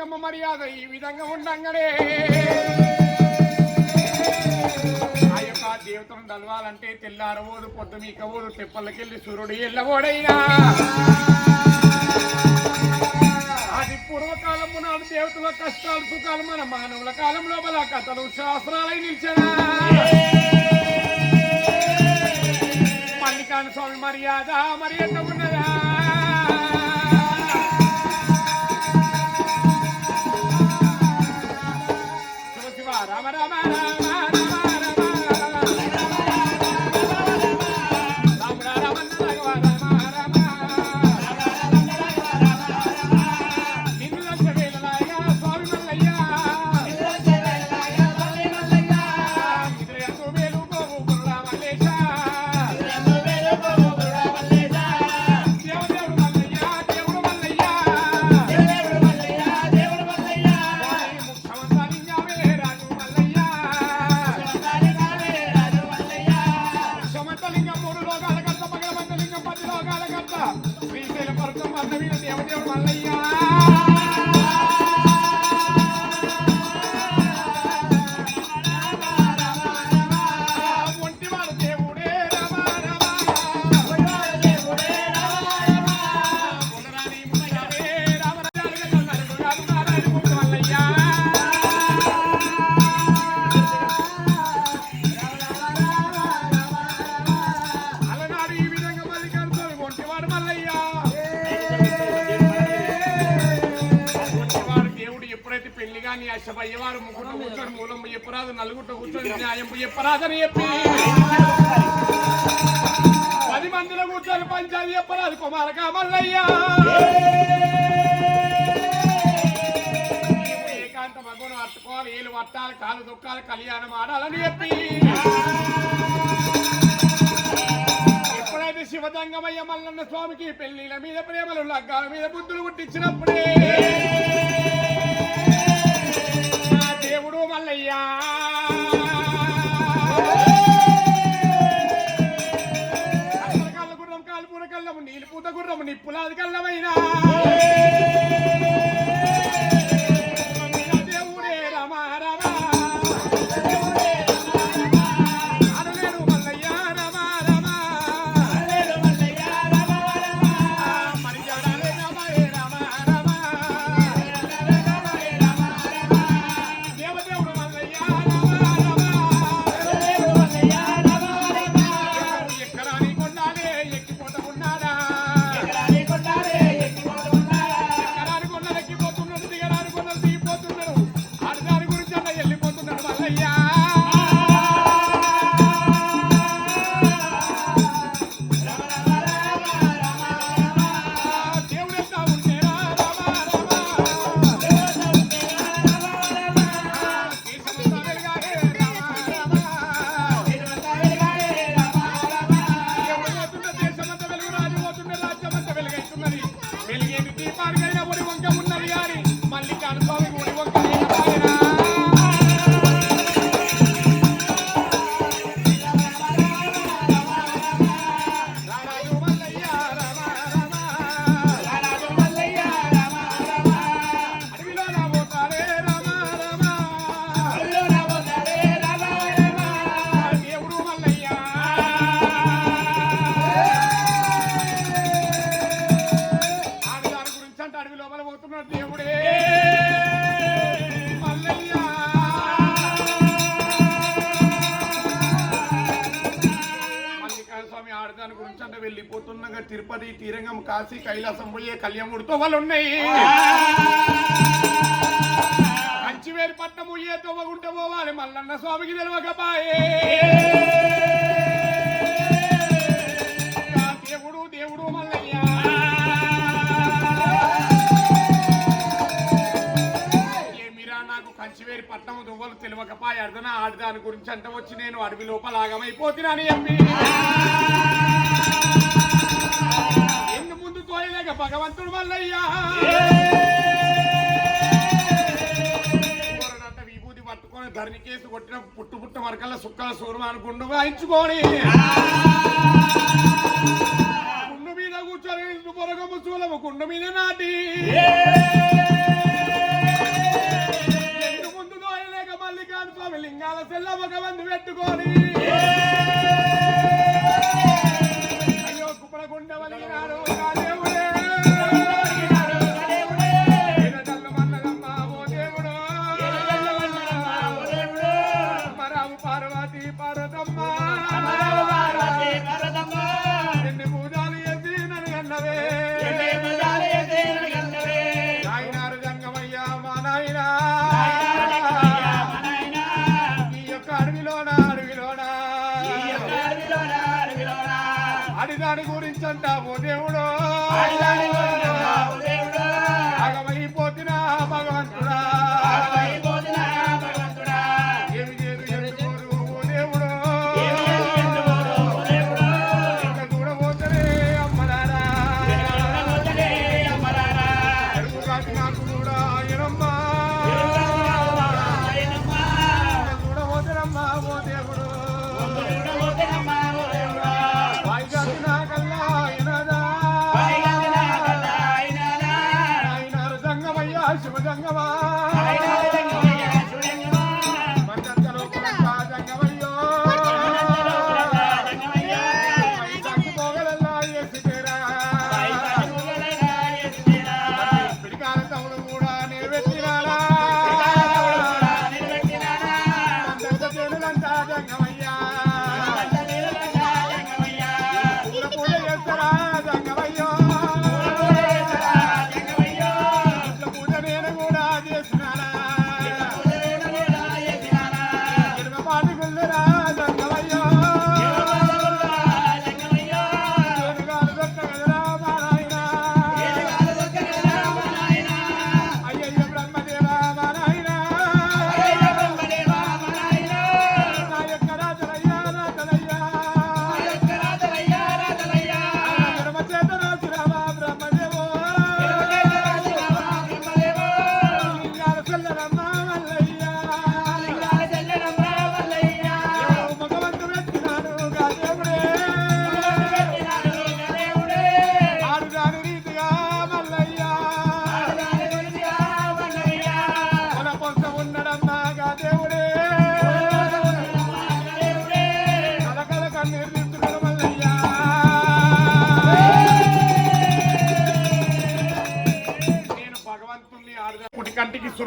శివగంగమ్మ మర్యాద ఈ విధంగా ఉండంగానే. ఆ యొక్క దేవతను దలవాలంటే తెల్లారవోదు పొద్దు మీకవోదు తెప్పలకెళ్ళి సూర్యుడు ఎల్లవోడైనా అది పూర్వకాలము నాడు దేవతల కష్టాలు సుఖాలు మన మానవుల కాలం లోపల కథలు శాస్త్రాలై నిలిచనా. మల్లికాన స్వామి మర్యాద మరి ఎంత ఉన్నదా? మల్లయ్య ఏకాంత మగను అట్టుకోవాలి ఏలు పట్టాలి కాలు దుఃఖాలు కళ్యాణం ఆడాలని చెప్పి. ఎప్పుడైతే శివదంగమయ్య మల్లన్న స్వామికి పెళ్ళిల మీద ప్రేమలు లగ్గాల మీద బుద్ధులు పుట్టించినప్పుడే దేవుడు మల్లయ్య. నీళ్ళు పూత గుర్రము నిప్పులాది కల్లమైనా లోపల పోతున్నాడు దేవుడే. మల్లయ్య. స్వామి ఆడదాని గురించి అంటే వెళ్ళిపోతుండగా తిరుపతి తీరంగం కాశీ కైలాసం పోయే కళ్యాణుడితో వాళ్ళు ఉన్నాయి. కంచివేరు పట్నము ఏ తవ్వగుంటే పోవాలి. మల్లన్న స్వామికి తెలియకపాయే పట్నం దువ్వలు తెలియకపాయ అర్ధన ఆడదాని గురించి అంట వచ్చి నేను అడవి లోపల ఆగమైపోతున్నాను చెప్పి ఎన్ను ముందు తోయలేక భగవంతుడు మల్లయ్యా విభూతి పట్టుకొని ధరణి కేసు కొట్టిన పుట్టు పుట్ట మరకల్ల సుక్కల సూర్మాను గుండు వాయించుకొని. గుండు మీద కూర్చొని పొరగ చూలము గుండు మీద నాటి. పెట్టుకొని. అయ్యో కుప్పల గుండె వలిగినాడు నా దేవుడే. ఎనదల్లు మన్నదమ్మ ఓ దేవుడు. పార్వతి పార్వతమ్మ. ఎన్ని పూజలు అంటావు దేవుడు. అగమైపోతున్నా భగవంతుడా.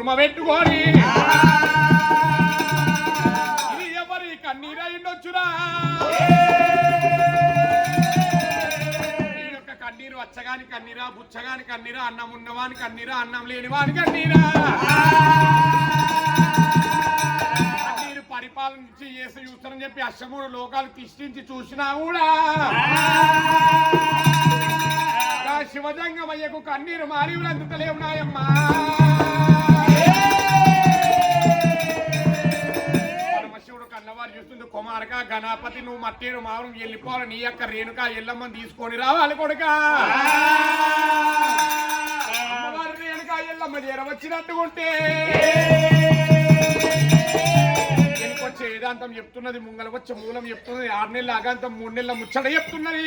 కుర్మ పెట్టుకోని. పెట్టుకొని ఇది ఎవరి కన్నీరై ఉండొచ్చురా కన్నీరు వచ్చగాని కన్నీరా బుచ్చగాని కన్నీరా అన్నం ఉన్నవాని కన్నీరా అన్నం లేని వాని కన్నీరా. కన్నీరు పరిపాలించి చేసి చూస్తానని చెప్పి అష్టమూడు లోకాలు తిష్టించి చూసినా కూడా శివజంగమయ్యకు కన్నీరు మారి అందుతలేవు నాయమ్మా. కన్నవారు చూస్తుంది కుమారక గణపతి నువ్వు మట్టేడు మావరం వెళ్ళిపోవాలి నీ యొక్క రేణుక ఎల్లమ్మని తీసుకొని రావాలి కొడుక. రేణుక ఎల్లమ్మ చేరవచ్చినట్టుకుంటే వచ్చే వేదాంతం చెప్తున్నది ముంగల వచ్చే మూలం చెప్తున్నది ఆరు నెలల అగాంతం మూడు నెలల ముచ్చట చెప్తున్నది.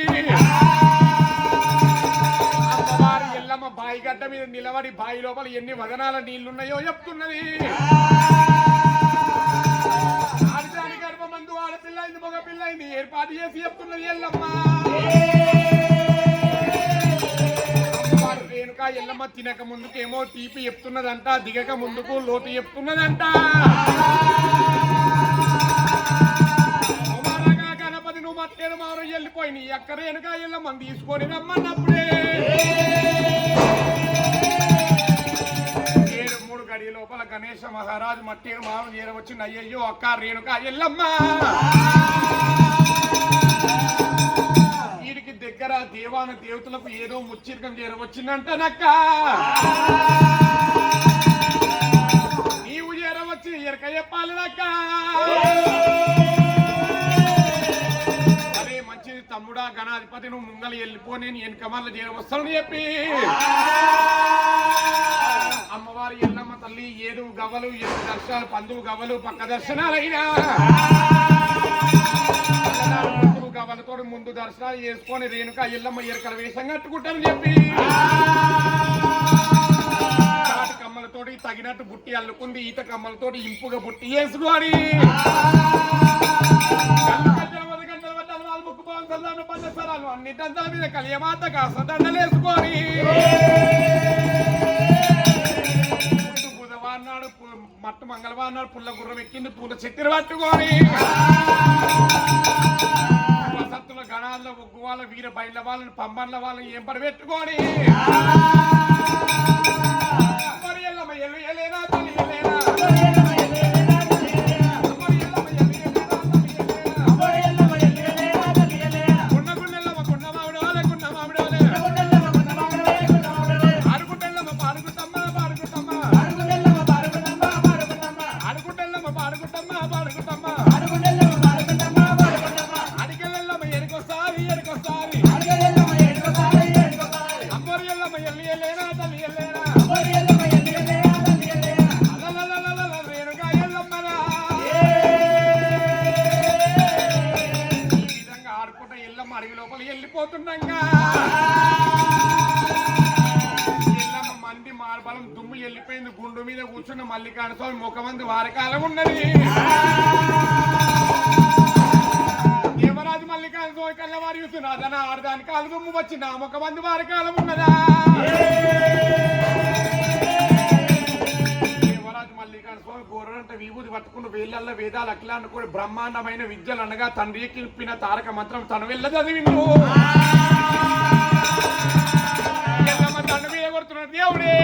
అమ్మవారు ఎల్లమ్మ బాయి గడ్డ మీద నిలబడి బాయి లోపల ఎన్ని వదనాల నీళ్ళున్నాయో చెప్తున్నది. ఆడపిల్లైంది మగ పిల్లైంది. ఏర్పాటు చేసి చెప్తున్నది ఎల్లమ్మా. అమ్మవారు రేణుక ఎల్లమ్మ తినక ముందుకేమో తీపి చెప్తున్నదంట దిగక ముందుకు లోటు చెప్తున్నదంట. గణపతి నువ్వు మట్టేను మారు వెళ్ళిపోయి నీ అక్క రేణుక ఎల్లమ్మని తీసుకొని రమ్మన్నప్పుడే. గడి లోపల గణేశ మహారాజు మట్టి మారు చేరవచ్చింది అయ్యయ్యో అక్క రేణుక ఎల్లమ్మ! వీడికి దగ్గర దేవాన దేవతలకు ఏదో ముచ్చిరకం చేరవచ్చిందంటనక్క నీవు చేరవచ్చి ఎరక చెప్పాలి గణాధిపతి నువ్వు ముంగలి వెళ్ళిపో నేను వెనక మళ్ళీ చెప్పి. అమ్మవారి ఎల్లమ్మ తల్లి ఏడు గవ్వలు ఏడు దర్శనాలు పందువు గవ్వలు పక్క దర్శనాలైనా. గవ్వలతో ముందు దర్శనాలు చేసుకొని రేణుక ఎల్లమ్మ ఎరకల వేషం కట్టుకుంటాను చెప్పి. కమ్మలతో కమ్మలతోటి తగినట్టు బుట్టి అల్లుకుంది ఈత కమ్మలతోటి ఇంపుగా బుట్టి వేసుకొని. దండాల కలియమాత కాస్త దండలేసుకొని బుధవారం నాడు మట్టు మంగళవారం నాడు పుల్ల గుర్రం ఎక్కింది పూల చక్కెర పట్టుకొని. సత్తుల గణాల్లో ఒగ్గు వాళ్ళ వీర బయళ్ళ వాళ్ళని పంబన్ల వాళ్ళని ఏం పడి పెట్టుకొని. మరి ఎల్లమ్మ ఎల్లు ఎలేనా తల్లి ఎలేనా వేదాలు అఖిలాన్ని కూడా బ్రహ్మాండమైన విద్యలు అనగా తండ్రి కిల్పిన తారక మంత్రం తను వెళ్ళ చదివిండు తండ్రి మీద కొడుతున్నాడు దేవుడే.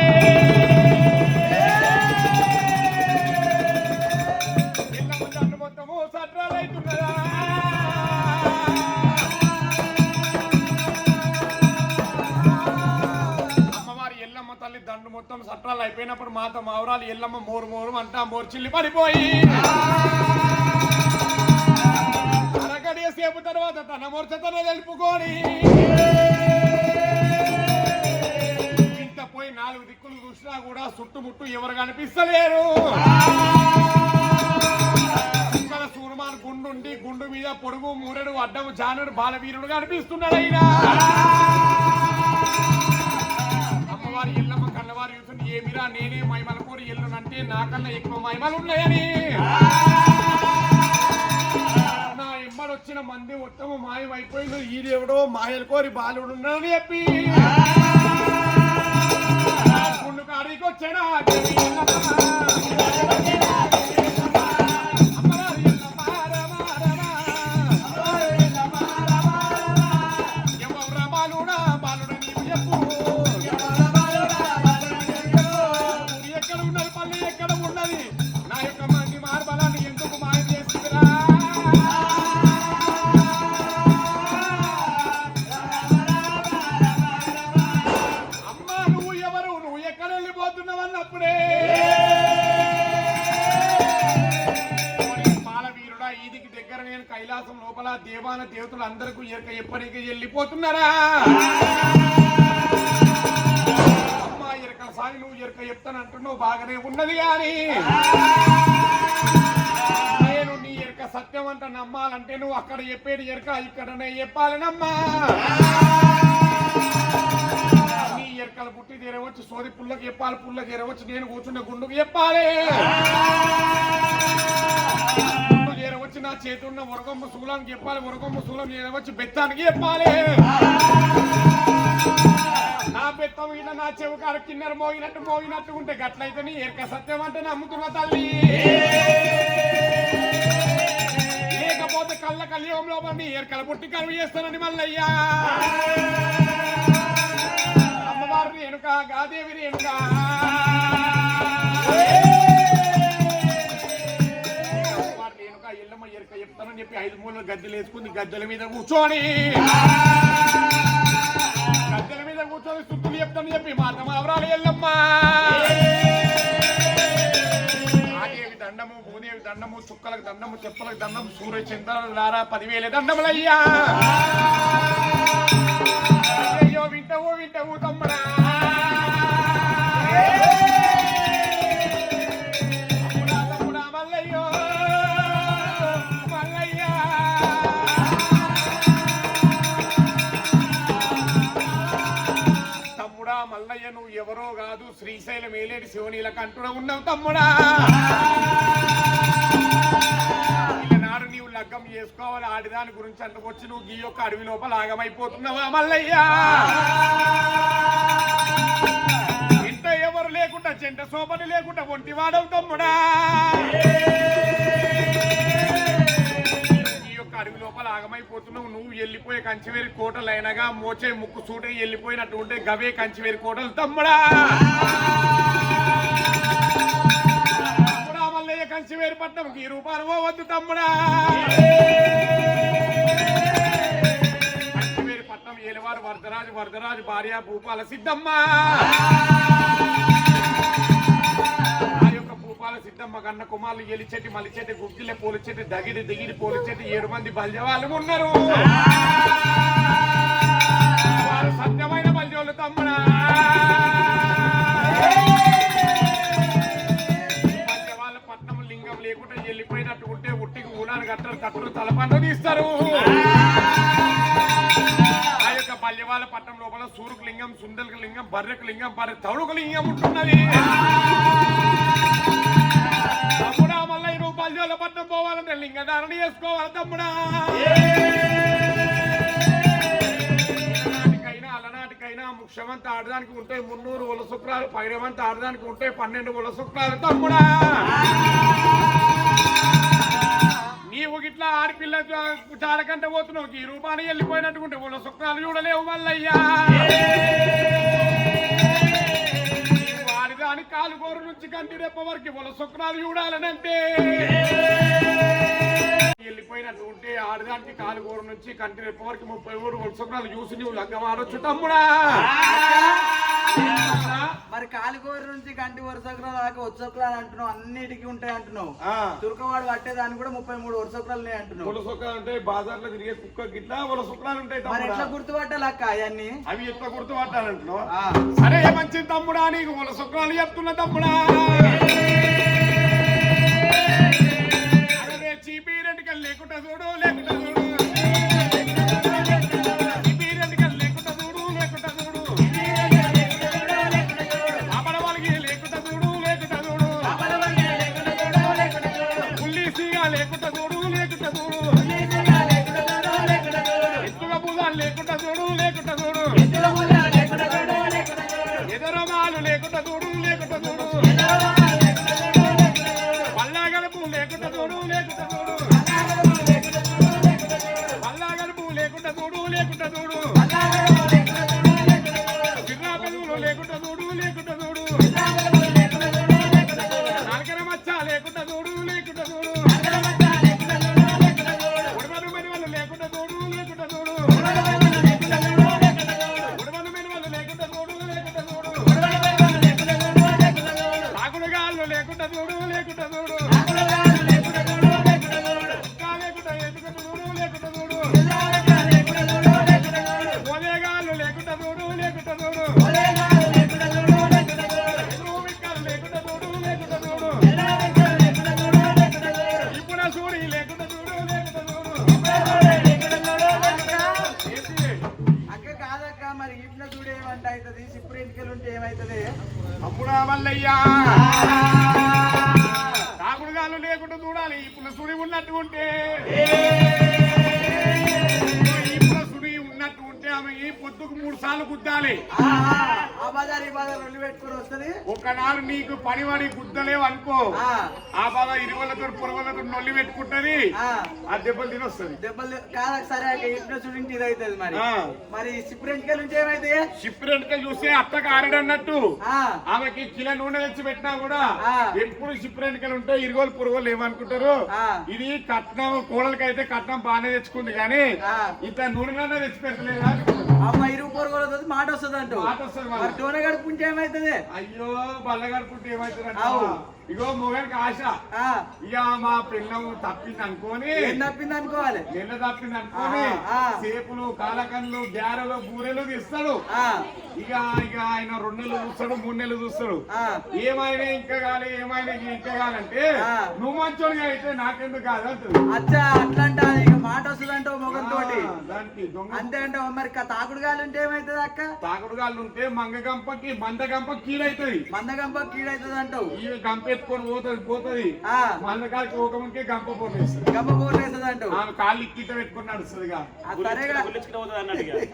అయిపోయినప్పుడు మాత మావరాలు ఎల్లమ్మ మోరు మోరు అంటా మోరు చిల్లి పడిపోయి. అరగడియ సేపు తర్వాత తన మూర్చతన తెలుపుకొని. ఇంత పోయి నాలుగు దిక్కులు చూసినా కూడా చుట్టుముట్టు ఎవరు కనిపిస్తలేరు. ఇక్కడ సూర్మాన్ గుండుండి గుండు మీద పొడుగు మూరెడు అడ్డము జానుడు బాలవీరుడు కనిపిస్తున్నాడు అయినా కన్నవారి ఎల్లమ్మ కన్నవారి చూస్తుంది ఏమిరా నేనే మైమల కోరి ఎల్లునంటే నాకన్నా ఎక్కువ మైమలు ఉన్నాయని. నా ఇమ్మడు మంది మొత్తము మాయమైపోయింది ఈ దేవుడో మాయలు కోరి బాలుడు ఉన్నాడని చెప్పి. గుండు కాడికి వచ్చాడా నువ్వు చెప్తాను చెప్తానంటున్నావు బాగానే ఉన్నది కానీ. నేను నీ ఎరుక సత్యం అంట నమ్మాలంటే నువ్వు అక్కడ చెప్పేది ఎరక ఇక్కడనే చెప్పాలనమ్మా నీ ఎరకల పుట్టి తీరవచ్చు సోది పుల్లకి చెప్పాలి పుల్లకి ఎరవచ్చు నేను కూర్చున్న గుండుకు చెప్పాలి. గుండు చేరవచ్చు నా చేతి ఉన్న మురగమ్మ శూలానికి చెప్పాలి మురగమ్మ శూలం చేరవచ్చు బెత్తానికి చెప్పాలి. నా బెత్తం మీద నా చెవు కారు కిన్నెర మోగినట్టు మోగినట్టు ఉంటే గట్లయితే నీ ఎరక సత్యం అంటే నమ్ముతున్న తల్లి. లేకపోతే కళ్ళ కలియోగంలో లోపల నీ ఎరకల పుట్టి కరువు చేస్తానని మల్లయ్యా. అమ్మవారు రేణుక గాదేవి రేణుక ఎల్లమ్మ ఎరక చెప్తానని చెప్పి ఐదు మూల గద్దెలు వేసుకుంది గద్దెల మీద కూర్చొని. గద్దెల మీద కూర్చొని సుత్తులు చెప్తానని చెప్పి మా అవరాలు ఎల్లమ్మ. ఆదేవి దండము భూదేవి దండము చుక్కలకు దండము చెప్పులకు దండము సూర్య చంద్రుల దారా పదివేల దండములయ్యా. అయ్యో వింటవు వింటవు తమ్ముడా, శ్రీశైలం ఏలేటి శివనీల కంటున ఉన్నావు తమ్ముడా. నాడు నీవు లగ్గం చేసుకోవాలి. ఆడిదాని గురించి అంతకొచ్చి నువ్వు గీ యొక్క అడవి లోపల ఆగమైపోతున్నావా మల్లయ్యా? ఇంత ఎవరు లేకుండా చెంట సోపని లేకుండా ఒంటి వాడవు తమ్ముడా. అడవి లోపల ఆగమైపోతున్నావు. నువ్వు వెళ్ళిపోయే కంచివేరి కోటలు అయినగా మోచే ముక్కు సూటే వెళ్ళిపోయినట్టు ఉంటే గవే కంచివేరి కోటలు. తమ్ముడా! తమ్ముడా మల్లయ్య కంచివేరి పట్నం ఈ రూపాయలు పోవద్దు తమ్ముడా! కంచివేరి పట్నం ఏలవారు వరదరాజు వరదరాజు భార్య భూపాల సిద్ధమ్మ. ఆ సిద్ధమ్మ కన్న కుమారులు ఎలిచెట్టి మలిచెట్టి గుగ్గిలే పోలిచెట్టి దగిడి దిగిడి పోలిచెట్టి ఏడు మంది బల్జవాళ్ళు ఉన్నారు. వారు సత్యమైన బల్జోళ్ళు తమ్ముడా. బల్జవాళ్ళ పట్నం లింగం లేకుండా వెళ్ళిపోయినట్టు ఉంటే ఉట్టికి ఊనాను కట్టరు కట్టరు తలపండు తీస్తారు. ఆ యొక్క బల్యవాళ్ళ పట్టణం లోపల సూరుకు లింగం సుందరకు లింగం బర్రెకు లింగం బర్రె తౌడుకు లింగం ఉంటున్నది. పల్లెల పట్టణం పోవాలంటే లింగధారణ చేసుకోవాలి తమ్ముడా. అలనాటికైనా ముఖ్యమంతా ఆడడానికి ఉంటాయి మున్నూరు ఉల శుక్రాలు పైరమంతా ఆడడానికి ఉంటాయి పన్నెండు ఉల శుక్రాలు తమ్ముడా. నీవు గిట్లా ఆడపిల్ల చాలకంటే పోతున్నావు ఈ రూపాన్ని వెళ్ళిపోయినట్టుకుంటే ఉల శుక్రాలు చూడలేవు మల్లయ్యా. కానీ కాలుగోరు నుంచి కంటి రెప్ప వరకు వాళ్ళ శుక్రాలు చూడాలనంటే. వెళ్ళిపోయినట్టు ఉంటే ఆడదానికి కాలుగోరు నుంచి కంటి రెప్ప వరకు ముప్పై ఊరు వాళ్ళ శుక్రాలు చూసి నువ్వు లగ్గం ఆడొచ్చు తమ్ముడా. మరి కాలిగోరు నుంచి గంటి వరుసకురాలు దాకా వచ్చొక్కలు అంటున్నావు. అన్నిటికీ ఉంటాయి అంటున్నావు. తుర్కవాడు పట్టేదానికి కూడా ముప్పై మూడు వరుసకురాలు ఉన్నాయి అంటున్నావు బాజార్లో తిరిగే కుక్క గిట్లా ఉంటాయి మరి ఎట్లా గుర్తుపట్టాలి అక్క అవన్నీ అవి ఎట్లా గుర్తుపట్టాలంటున్నావు. సరే మంచి తమ్ముడా నీకు శుక్రాలు చెప్తున్నా తమ్ముడా. చీపీ రెండుకలు లేకుండా చూడు లేకుండా చూడు. aleco, పొద్దుకు మూడు సార్లు గుద్దాలి. ఒకనాడు నీకు పనివాడి గుద్దలేవు అనుకో. ఆ, బాగా ఇరువలతో పొరవలతో నొల్లి పెట్టుకుంటది. ఆ, దెబ్బలు తినొస్తుంది. దెబ్బలు కాదక్క సరే ఇది అవుతుంది మరి. మరి ఇంటికి నుంచి ఏమైతే షిప్ రెంట్కి చూస్తే అత్తకు ఆరడన్నట్టు ఆ, ఆమెకి కిలో నూనె తెచ్చి పెట్టినా కూడా. ఎప్పుడు షిప్ రెంట్కలు ఉంటే ఇరుగోలు పురుగోలు ఏమనుకుంటారు. ఇది కట్నం కోడలకి అయితే కట్నం బాగానే తెచ్చుకుంది కానీ. ఇంత నూనె తెచ్చి పెట్టలేదు. అమ్మ ఇరుగు పొరుగులు మాట వస్తుంది అంటూ మాట వస్తది మరి. డోన గడుపుకుంటే ఏమైతుంది అయ్యో బల్లగడుకుంటే ఏమవుతుందంట అవు. ఇగో మొగనికి ఆశ. ఆ, ఇక మా పిల్లం తప్పింది అనుకోని తప్పింది అనుకోవాలి నిన్న తప్పింది అనుకోని. సేపులు కాలకన్లు గ్యారెలు బూరెలు తీస్తాడు. ఆ, ఇక ఇక ఆయన రెండు నెలలు చూస్తాడు మూడు నెలలు చూస్తాడు. ఏమైనా ఇంకా కాలే ఏమైనా ఇంకా కాలంటే. నువ్వు మంచోడిగా అయితే నాకెందుకు కాదు అంటుంది. అచ్చా అట్లంటా ఇక మాట వస్తుందంటావు తోటి అంతే అంటావు మరి తాకుడు గాలి ఉంటే ఏమైతుంది అక్క? తాగుడు గాళ్ళు ఉంటే మంగ గంపకి మంద గంప కీలైతుంది మందగంప కీడైతుంది అంటావు. ఈ గంప ఎత్తుకొని పోతుంది పోతుంది. కాలికి ఒక ముందుకే గంప పోతుంది గంప పోలేస్తుంది అంటావు ఆమె కాళ్ళు ఇక్కిట పెట్టుకొని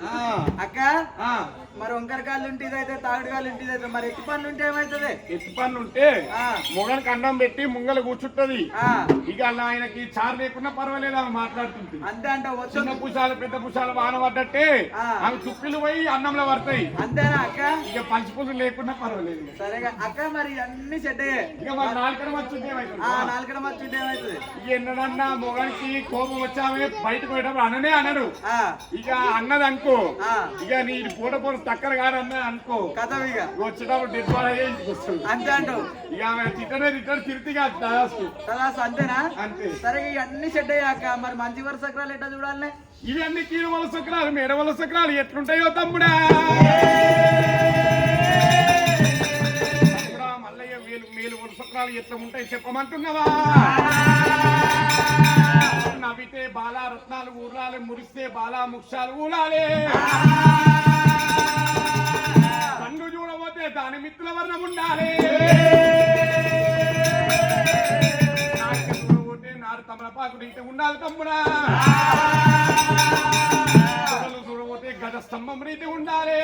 ఆ, అక్క ఆ. మరి వంకర కాళ్ళు ఉంటే ఇదైతే తాగుడు కాళ్ళు ఉంటే ఇదైతే మరి ఎత్తి పనులు ఉంటే ఏమైతుంది? ఎత్తు పనులు ఉంటే ఆ, మొగనికి అన్నం పెట్టి ముంగల కూర్చుంటది. ఆ, ఇక అలా ఆయనకి చారు లేకున్నా పర్వాలేదు ఆమె మాట్లాడుతుంది అంతే అంటావు చిన్న పుషాలు పెద్ద పుషాలు వాన పడ్డట్టే ఆ. ఆమె చుప్పిలు పోయి అన్నంలో పడతాయి. అంతేనా అక్క? ఇక పంచి లేకున్నా పర్వాలేదు. సరేగా. అక్క మరి అన్ని సెట్ ఇక ఎన్నడన్నా మొగనికి కోపం వచ్చామే బయటకు పోయేటప్పుడు అననే అనడు. ఆ, ఇక అన్నది అనుకో. ఇక నీ పూట పూట తక్కర కాదు అన్నది అనుకో. కథ ఇక. వచ్చేటప్పుడు ఇంటికి వస్తుంది అంతే అంటావు. ఇక ఆమె తిట్టనే తిరితిగా దాదాపు. కదా అంతేనా? అంతే. సరే ఇక అన్ని సెట్ అయ్యాక మరి మంచి వరుస సక్రాలు ఎట్లా చూడాలి? ఇవన్నీ కీలు వల సక్రాలు మేడ వల సక్రాలు ఎట్లుంటాయో తమ్ముడా, వల ఎట్లా ఉంటాయి చెప్పమంటున్నావా? నవ్వితే బాలా రత్నాలు ఊరాలి మురిస్తే బాలా ముక్షాలు ఊలాలి కన్ను చూడబోతే దాని మిత్రుల వర్ణం ఉండాలి. చూడబోతే తమలపాకుడు ఇట ఉండాలి తమ్ముడా. చూడబోతే గజ స్తంభం రీతి ఉండాలి.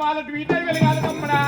పాలు ట్వీటర్ వెలగాలి తమ్ముడా.